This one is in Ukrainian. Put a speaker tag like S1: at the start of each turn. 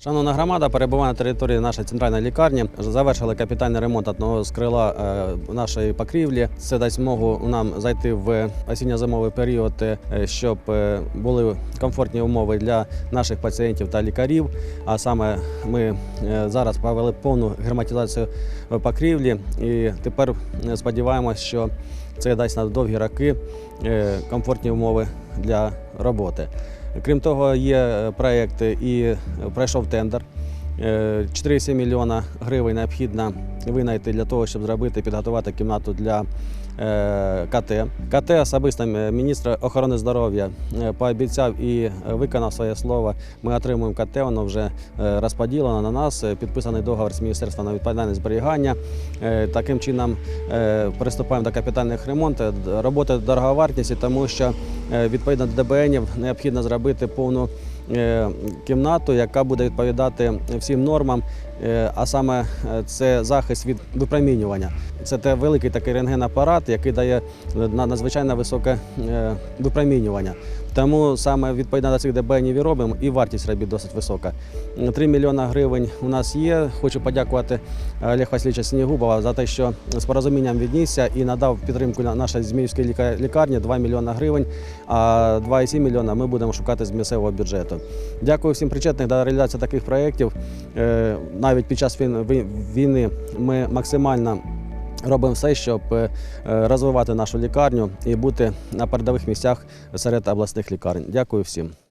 S1: Шановна громада перебуває на території нашої центральної лікарні. Завершили капітальний ремонт одного з крила е, нашої покрівлі. Це дасть змогу нам зайти в осінньо-зимовий період, е, щоб е, були комфортні умови для наших пацієнтів та лікарів. А саме ми зараз провели повну герметизацію покрівлі, і тепер сподіваємось, що це дасть на довгі роки комфортні умови для роботи. Крім того, є е, проєкт і пройшов тендер. Е, 4,7 мільйона гривень необхідно винайти для того, щоб зробити, підготувати кімнату для е, КТ. КТ особисто міністр охорони здоров'я е, пообіцяв і е, виконав своє слово. Ми отримуємо КТ, воно вже е, розподілено на нас. е, Підписаний договор з міністерства на відповідальне зберігання. Е, Таким чином е, приступаємо до капітальних ремонтів. Роботи дороговартісні, тому що е, відповідно до ДБНів необхідно зробити повну е, кімнату, яка буде відповідати всім нормам, е, а саме е, це захист від випромінювання. Це те великий такий рентгенапарат, який дає надзвичайно високе е, випромінювання. Тому саме відповідно до цих ДБНів і робимо, і вартість робіт досить висока. 3 мільйони гривень у нас є. Хочу подякувати Олег Васильовича Снігубова за те, що з порозумінням віднісся і надав підтримку на нашій Зміївській ліка- лікарні 2 мільйони гривень, а 2,7 мільйона ми будемо шукати з місцевого бюджету. Дякую всім причетним до реалізації таких проєктів. Е, Навіть під час війни ми максимально робимо все, щоб е, розвивати нашу лікарню і бути на передових місцях серед обласних лікарень. Дякую всім.